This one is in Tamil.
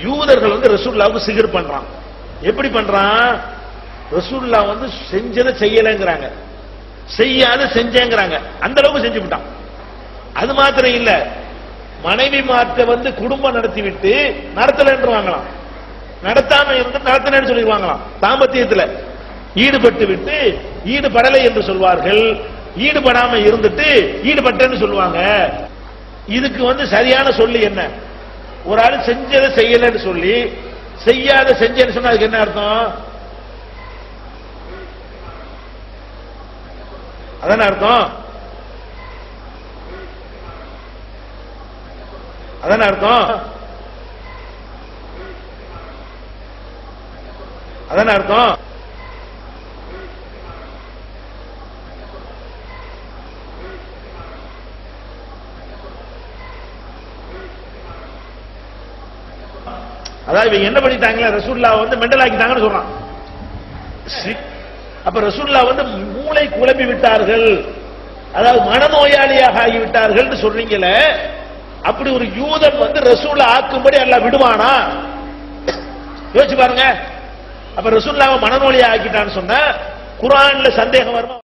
யூதர்கள் வந்து ரசூல்லாவுக்கு சிகர் பண்றான். எப்படி பண்றான்? ரசூல்லா வந்து செஞ்சதை செய்யலைங்கிறாங்க. செய்யாத செஞ்சேங்கிறாங்க. அந்த அளவுக்கு செஞ்சு விட்டான். அது மாத்திரம் இல்ல. மனைவி மாற்ற வந்து குடும்பம் நடத்தி நடத்திவிட்டு நடத்தலன்றுவாங்களாம். நடத்தாம இருந்து நடத்தினு சொல்லிடுவாங்களாம். தாம்பத்தியத்துல ஈடுபட்டு விட்டு ஈடுபடலை என்று சொல்வார்கள். ஈடுபடாம இருந்துட்டு ஈடுபட்டேன்னு சொல்லுவாங்க. இதுக்கு வந்து சரியான சொல்லு என்ன? ஒரு ஆள் செஞ்சதை செய்யலைன்னு சொல்லி செய்யாத செஞ்சேன்னு சொன்னா அதுக்கு என்ன அர்த்தம்? அதான அர்த்தம்? அதான அர்த்தம்? அதான அர்த்தம்? அதாவது இவங்க என்ன பண்ணிட்டாங்களே ரசூல்லா வந்து மெண்டல் ஆக்கிட்டாங்கன்னு சொல்றான் அப்ப ரசூல்லா வந்து மூளை குழம்பி விட்டார்கள். அதாவது மனநோயாளியாக ஆகிவிட்டார்கள் சொல்றீங்கள அப்படி ஒரு யூதன் வந்து ரசூல்லா ஆக்கும்படி எல்லாம் விடுவானா? யோசிச்சு பாருங்க. அப்ப ரசூல்லாவை மனநோயாளி ஆக்கிட்டான்னு சொன்னா குரான்ல சந்தேகம் வருமா?